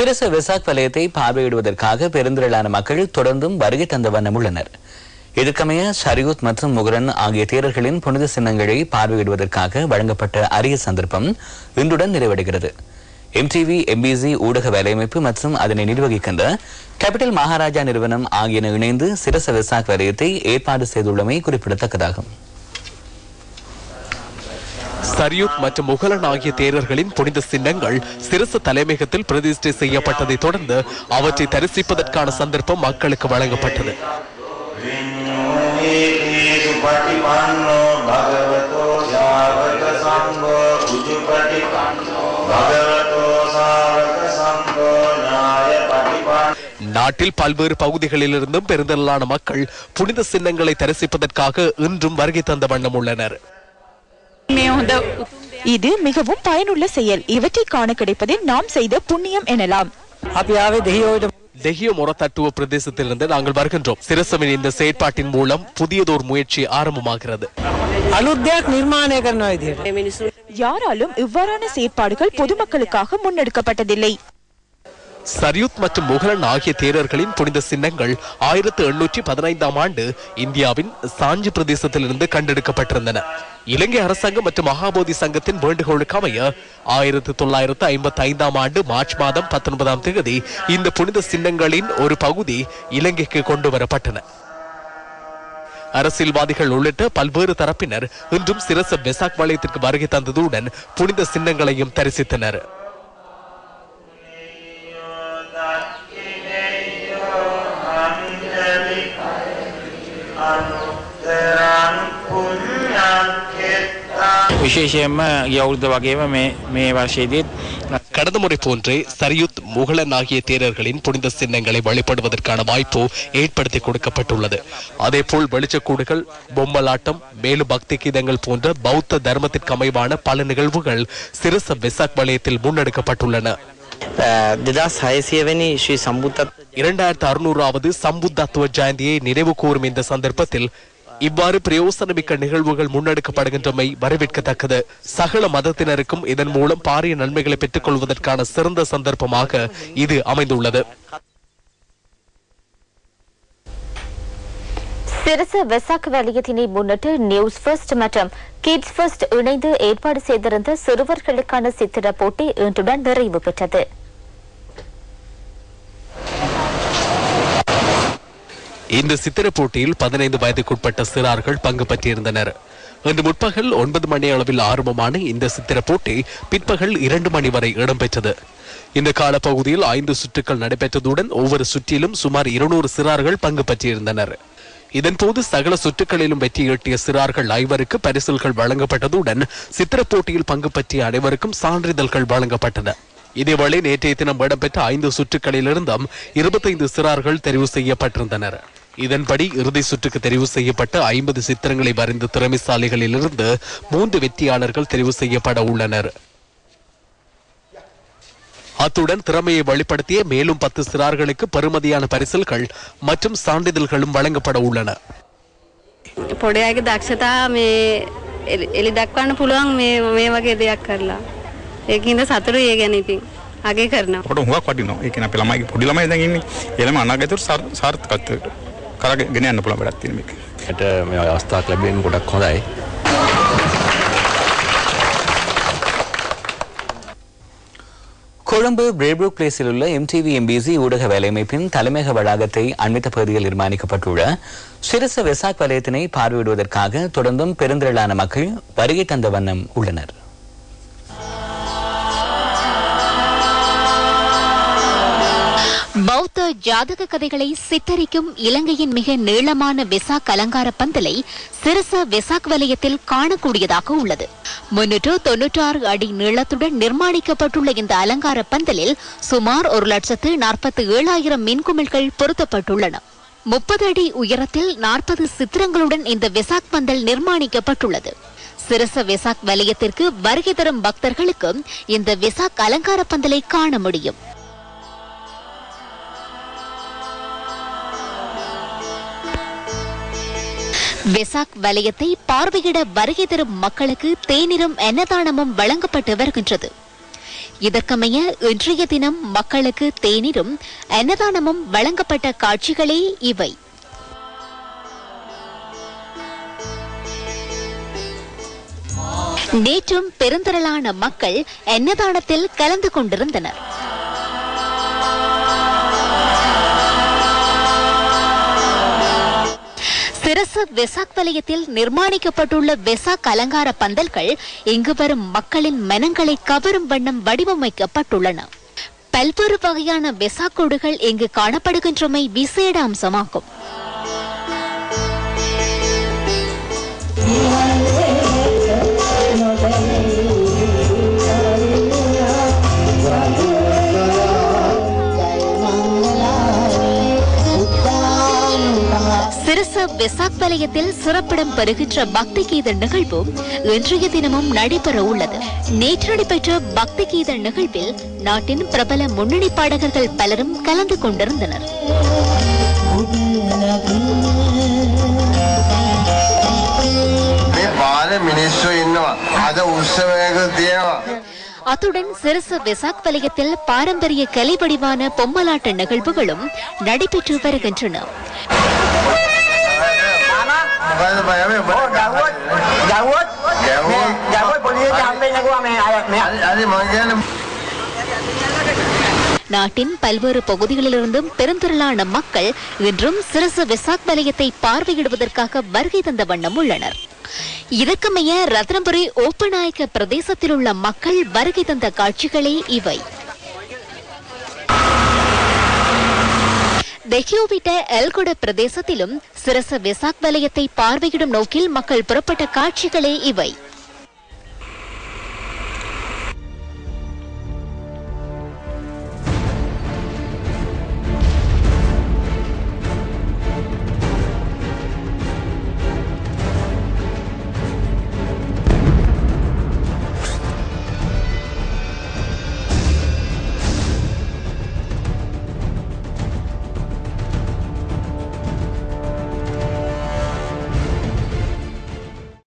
சிரச வெசாக் வலயத்தை பார்வையிடுவதற்காக பெருந்திரளான மக்கள் தொடர்ந்தும் வருகை தந்த வண்ணம் உள்ளனர். இதற்கமைய ஷரியூத் மற்றும் முகரன் ஆகிய தேரர்களின் புனித சின்னங்களை பார்வையிடுவதற்காக வழங்கப்பட்ட அரிய சந்தர்ப்பம் இன்றுடன் நிறைவடைகிறது. எம்டிவி எம்பிசி ஊடக வேலையமைப்பு மற்றும் அதனை நிர்வகிக்கின்ற கேபிட்டல் மகாராஜா நிறுவனம் ஆகியன இணைந்து சிரச வெசாக் வலயத்தை ஏற்பாடு செய்துள்ளமை குறிப்பிடத்தக்கதாகும். சரியூத் மற்றும் முகலன் ஆகிய தேரர்களின் புனித சின்னங்கள் சிரசு தலைமையகத்தில் பிரதிஷ்டை செய்யப்பட்டதை தொடர்ந்து அவற்றை தரிசிப்பதற்கான சந்தர்ப்பம் மக்களுக்கு வழங்கப்பட்டது. நாட்டில் பல்வேறு பகுதிகளிலிருந்தும் பெருந்தலான மக்கள் புனித சின்னங்களை தரிசிப்பதற்காக இன்றும் வருகை தந்த வண்ணம் உள்ளனர். இது மிகவும் பயனுள்ள செயல். இவற்றை காண கிடைப்பது நாம் செய்த புண்ணியம் எனலாம். தெஹிய மொரத்தட்டுவ பிரதேசத்திலிருந்து நாங்கள் வருகின்றோம். சிரசமின் இந்த செயற்பாட்டின் மூலம் புதியதோர் முயற்சி ஆரம்பமாகிறது. யாராலும் இவ்வாறான செயற்பாடுகள் பொதுமக்களுக்காக முன்னெடுக்கப்பட்டதில்லை. சரியுத் மற்றும் முகலன் ஆகிய தேரர்களின் புனித சின்னங்கள் ஆயிரத்து எண்ணூற்றி பதினைந்தாம் ஆண்டு இந்தியாவின் சாஞ்சி பிரதேசத்திலிருந்து கண்டெடுக்கப்பட்டிருந்தன. இலங்கை அரசாங்கம் மற்றும் மகாபோதி சங்கத்தின் வேண்டுகோளுக்கு அமைய ஆயிரத்தி தொள்ளாயிரத்து ஐம்பத்தி ஐந்தாம் ஆண்டு மார்ச் மாதம் பத்தொன்பதாம் தேதி இந்த புனித சின்னங்களின் ஒரு பகுதி இலங்கைக்கு கொண்டு வரப்பட்டன அரசியல்வாதிகள் உள்ளிட்ட பல்வேறு தரப்பினர் இன்றும் சிரச வெசாக் வளையத்திற்கு வருகை தந்ததுடன் புனித சின்னங்களையும் தரிசித்தனர். விசேஷமாக யாவது வகையாக மே மேவா செய்தி கடந்த முறை போன்றே சரியுத் முகலன் ஆகிய தேரர்களின் புனித சின்னங்களை வழிபடுவதற்கான வாய்ப்பு ஏற்படுத்தி கொடுக்கப்பட்டுள்ளது. அதே போல் வெளிச்சக்கூடுகள் பொம்மலாட்டம் மேலும் பக்தி கீதங்கள் போன்ற பௌத்த தர்மத்திற்கு அமைவான பல நிகழ்வுகள் சிறுச வெசாக் வலயத்தில் முன்னெடுக்கப்பட்டுள்ளன. இரண்டாயிரத்து அறுநூறாவது சம்புத்தத்துவ ஜெயந்தியை நினைவு கூறும் இந்த சந்தர்ப்பத்தில் இவ்வாறு பிரயோசனமிக்க நிகழ்வுகள் முன்னெடுக்கப்படுகின்றமை வரவேற்கத்தக்கது. சகல மதத்தினருக்கும் இதன் மூலம் பாரிய நன்மைகளை பெற்றுக் கொள்வதற்கான சிறந்த சந்தர்ப்பமாக இது அமைந்துள்ளது. சிறுச வெசாக் வலயத்தினை முன்னிட்டு நியூஸ் ஃபர்ஸ்ட் மற்றும் கிட்ஸ் ஃபர்ஸ்ட் இணைந்து ஏற்பாடு செய்திருந்த சிறுவர்களுக்கான சித்திர போட்டி இன்றுடன் நிறைவு பெற்றது. இந்த சித்திர போட்டியில் பதினைந்து வயதுக்குட்பட்ட சிறார்கள் பங்கு பற்றியிருந்தனர் இன்று முற்பகல் ஒன்பது மணி அளவில் ஆரம்பமான இந்த சித்திர போட்டி பிற்பகல் இரண்டு மணி வரை இடம்பெற்றது. இந்த காலப்பகுதியில் ஐந்து சுற்றுக்கள் நடைபெற்றதுடன் ஒவ்வொரு சுற்றிலும் சுமார் இருநூறு சிறார்கள் பங்கு பற்றியிருந்தனர் இதன்போது சகல சுற்றுகளிலும் வெற்றி ஈட்டிய சிறார்கள் ஐவருக்கு பரிசில்கள் வழங்கப்பட்டதுடன் சித்திர போட்டியில் பங்கு பற்றிய அனைவருக்கும் சான்றிதழ்கள் வழங்கப்பட்டன. இதேவேளை நேற்றைய தினம் இடம்பெற்ற ஐந்து சுற்றுகளிலிருந்தும் இருபத்தைந்து சிறார்கள் தெரிவு செய்யப்பட்டிருந்தனர். இதன்படி இறுதி சுற்றுக்கு தெரிவு செய்யப்பட்ட ஐம்பது சித்திரங்களை வரைந்த திறமைசாலிகளிலிருந்து மூன்று வெற்றியாளர்கள் தெரிவு செய்யப்பட உள்ளனர் அத்துடன் திறமையை வெளிப்படுத்திய மேலும் பத்து சிறார்களுக்கு பெறுமதியான பரிசில்கள் மற்றும் சான்றிதழ்களும் வழங்கப்பட உள்ளன පොඩි අයගේ දක්ෂතා මේ එලි- එලි දක්වන්න පුළුවන් මේ මේ වගේ දෙයක් කරලා. ඒකින්ද සතුරු ඒ ගැන ඉතින් අගේ කරනවා. කොට හුඟක් වටිනවා. ඒ කියන්නේ අපේ ළමයි පොඩි ළමයි දැන් ඉන්නේ. ඒ ළමයි අනාගතයට සාර්- සාර්ථකත්වයට කරගෙන යන්න පුළුවන් වැඩක් තියෙන මේක. ට මේ අවස්ථාවක් ලැබෙන ගොඩක් හොඳයි கொழும்பு பிரேப்ரூக் பிளேஸில் உள்ள எம்டிவி எம்பிசி ஊடக வேலையமைப்பின் தலைமையக வளாகத்தை அண்மித்த பகுதியில் நிர்மாணிக்கப்பட்டுள்ள சிறுச வெசாக் வலயத்தினை பார்வையிடுவதற்காக தொடர்ந்தும் பெருந்திரளான மக்கள் வருகை தந்த வண்ணம் உள்ளனர் பௌத்த ஜாதக கதைகளை சித்தரிக்கும் இலங்கையின் மிக நீளமான வெசாக் அலங்கார பந்தலை சிரச வெசாக் வலயத்தில் காணக்கூடியதாக உள்ளது. முன்னூற்று தொன்னூற்றாறு அடி நீளத்துடன் நிர்மாணிக்கப்பட்டுள்ள இந்த அலங்கார பந்தலில் சுமார் ஒரு லட்சத்து நாற்பத்தி ஏழாயிரம் மின்குமிழ்கள் பொருத்தப்பட்டுள்ளன. முப்பது அடி உயரத்தில் நாற்பது சித்திரங்களுடன் இந்த வெசாக் பந்தல் நிர்மாணிக்கப்பட்டுள்ளது. சிரச வெசாக் வலயத்திற்கு வருகை தரும் பக்தர்களுக்கும் இந்த வெசாக் அலங்கார பந்தலை காண முடியும். வெசாக் வலயத்தை பார்வையிட வருகை தரும் மக்களுக்கு தேநீரும் என்னதானமும் வழங்கப்பட்டு வருகின்றது. இதற்கமைய இன்றைய தினம் மக்களுக்கு தேநீரும் என்னதானமும் வழங்கப்பட்ட காட்சிகளே இவை. நேற்றும் பெருந்திரளான மக்கள் என்னதானத்தில் கலந்து கொண்டிருந்தனர். சிரச வெசாக் வலயத்தில் நிர்மாணிக்கப்பட்டுள்ள வெசாக் அலங்கார பந்தல்கள் இங்கு வரும் மக்களின் மனங்களை கவரும் வண்ணம் வடிவமைக்கப்பட்டுள்ளன. பல்வேறு வகையான வெசாக் கோடுகள் இங்கு காணப்படுகின்றமை விசேட அம்சமாகும். சிறுச விசாக்பாளையத்தில் சிறப்பிடம் பெறுகின்ற பக்தி கீத நிகழ்வு இன்றைய தினமும் நடைபெற உள்ளது. நேற்று நடைபெற்ற பக்தி கீத நிகழ்வில் நாட்டின் பிரபல முன்னணி பாடகர்கள் பலரும் கலந்து கொண்டிருந்தனர். அத்துடன் சிறுசு விசாக் வலயத்தில் பாரம்பரிய கலை வடிவான பொம்மலாட்ட நிகழ்வுகளும் நடைபெற்று வருகின்றன. Daud Daud பொலிஸ் காம்பெயினுக்கு அது மகன் நாட்டின் பல்வேறு பகுதிகளிலிருந்தும் பெருந்திரளான மக்கள் இன்றும் சிறசு வெசாக் வலயத்தை பார்வையிடுவதற்காக வருகை தந்த வண்ணம் உள்ளனர். இதற்கமைய ரத்னபுரி ஓப்பநாயக்க பிரதேசத்தில் உள்ள மக்கள் வருகை தந்த காட்சிகளே இவை. தெஹியோவிட்ட எல்குட பிரதேசத்திலும் சிரச வெசாக் வலயத்தை பார்வையிடும் நோக்கில் மக்கள் புறப்பட்ட காட்சிகளே இவை.